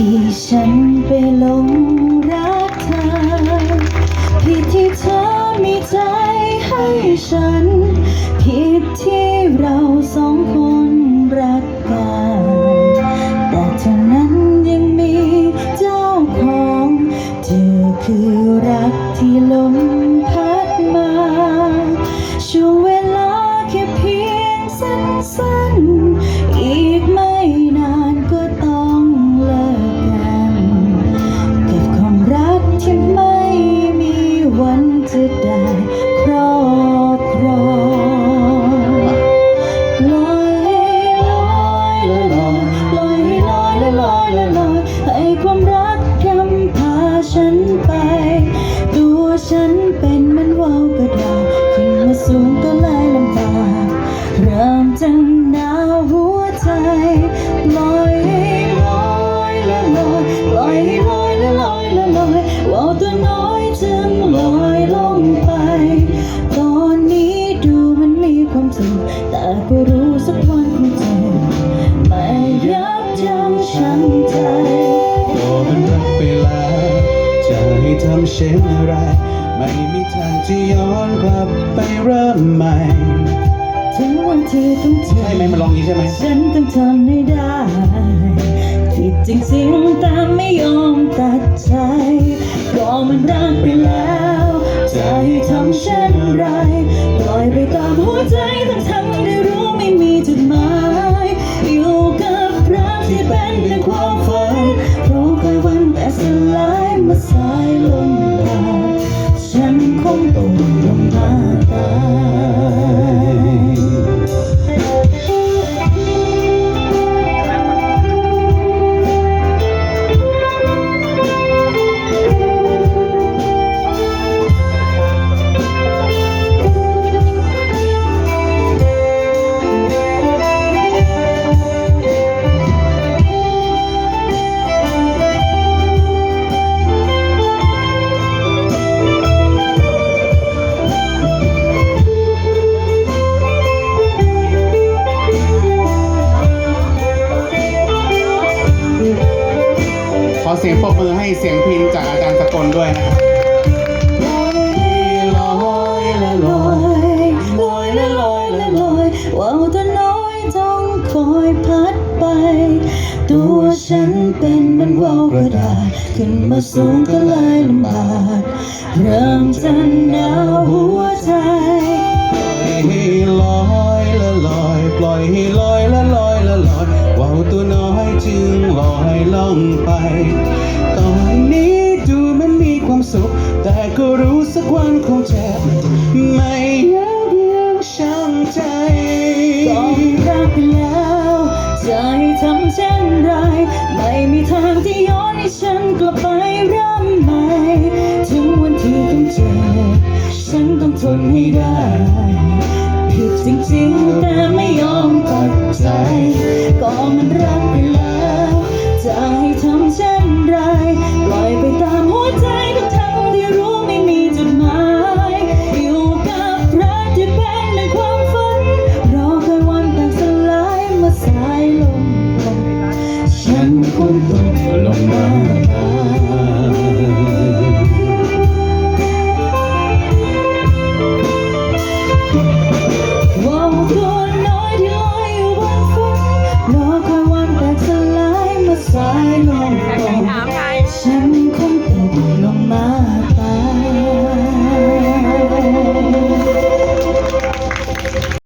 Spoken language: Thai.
ที่ฉันไปหลงรักเธอผิดที่เธอมีใจให้ฉันผิดที่ ที่ไม่มีวันจะได้ครอบครองลอยลอยละลอยลอยลอยลอยลอยให้ความรักกำพาฉันไป ตัวฉันเป็นเหมันว่าวกระดาษขึ้นมาสูงก็เลยลำบากเริ่มจะหนาวหัวใจ เช่นอะไร ไม่มีทางที่ย้อนกลับไปเริ่มใหม่ถึงวันที่ต้องเจ็ใช่ไหมบมันร้องอย่างนี้ใช่ไหมฉันต้องทำให้ได้ผิดจริงๆแต่ไม่ยอมตัดใจก็มันรักไปแล้วจะให้ทำเช่นไรปล่อยไปตามหัวใจทั้งทั้งๆได้รู้ไม่มีจุดหมายอยู่กับรักที่เป็นเพียงความฝัน เสียงปรบมือให้เสียงพินจากอาจารย์สกลด้วยนะครับว่าวตัวน้อยต้องคอยพัดไป ตัวฉันเป็นมันว่าวกระดาษขึ้นมาสูงก็เลยลำบากเริ่มจะหนาวหัวใจให้ลอยละลอยปล่อยให้ลอยละลอยละลอยว่าวตัวน้อยจึงลอยล่องไป สักวันคงเจ็บไม่ยับยั้งชั่งใจก็รักแล้วจะให้ทำเช่นไร ไม่มีทางที่ย้อนให้ฉันกลับไปเริ่มใหม่ถึงวันที่ต้องเจ็บฉันต้องทนให้ได้ผิดจริงๆแต่ไม่ยอมตัดใจ ก็มันรัก Вау,